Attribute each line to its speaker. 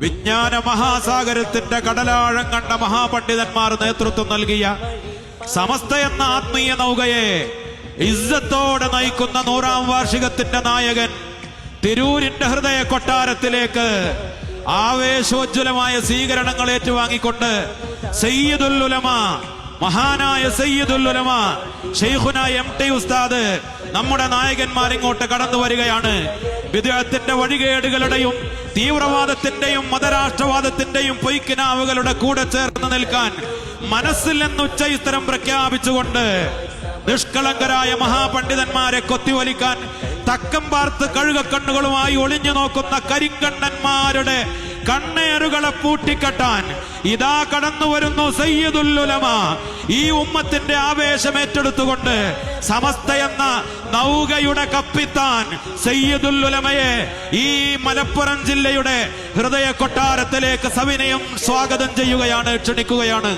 Speaker 1: വിജ്ഞാന മഹാസാഗരത്തിന്റെ കടലാഴം കണ്ട മഹാപണ്ഡിതന്മാർ നേതൃത്വം നൽകിയ സമസ്ത എന്ന ആത്മീയ നൗകയെ ഇസ്സത്തോടെ നയിക്കുന്ന നൂറാം വാർഷികത്തിന്റെ നായകൻ തിരൂരിന്റെ ഹൃദയ കൊട്ടാരത്തിലേക്ക് ആവേശോജ്വലമായ സ്വീകരണങ്ങൾ ഏറ്റുവാങ്ങിക്കൊണ്ട് സയ്യിദുൽ ഉലമ മഹാനായ സയ്യിദുൽ ഉലമ ഷെയ്ഖുന എം ടി ഉസ്താദ് നമ്മുടെ നായകന്മാരിങ്ങോട്ട് കടന്നു വരികയാണ്. വിദേഹത്തിന്റെ വഴികേടുകളുടെയും തീവ്രവാദത്തിന്റെയും മതരാഷ്ട്രവാദത്തിന്റെയും പൊയ്ക്കിനാവുകളുടെ കൂടെ ചേർന്ന് നിൽക്കാൻ മനസ്സിൽ നിന്ന് ഇത്തരം പ്രഖ്യാപിച്ചുകൊണ്ട് നിഷ്കളങ്കരായ മഹാപണ്ഡിതന്മാരെ കൊത്തിവലിക്കാൻ തക്കം പാർത്ത് കഴുകക്കണ്ണുകളുമായി ഒളിഞ്ഞു നോക്കുന്ന കരിങ്കണ്ണന്മാരുടെ കണ്ണേറുകളെ പൂട്ടിക്കെട്ടാൻ ഇതാ കടന്നു വരുന്നു സയ്യിദുല്ലുലമ ഈ ഉമ്മത്തിന്റെ ആവേശം ഏറ്റെടുത്തുകൊണ്ട് സമസ്ത എന്ന നൗകയുടെ കപ്പിത്താൻ സയ്യിദുല്ലുലമയെ ഈ മലപ്പുറം ജില്ലയുടെ ഹൃദയ കൊട്ടാരത്തിലേക്ക് സവിനയം സ്വാഗതം ചെയ്യുകയാണ് ക്ഷണിക്കുകയാണ്.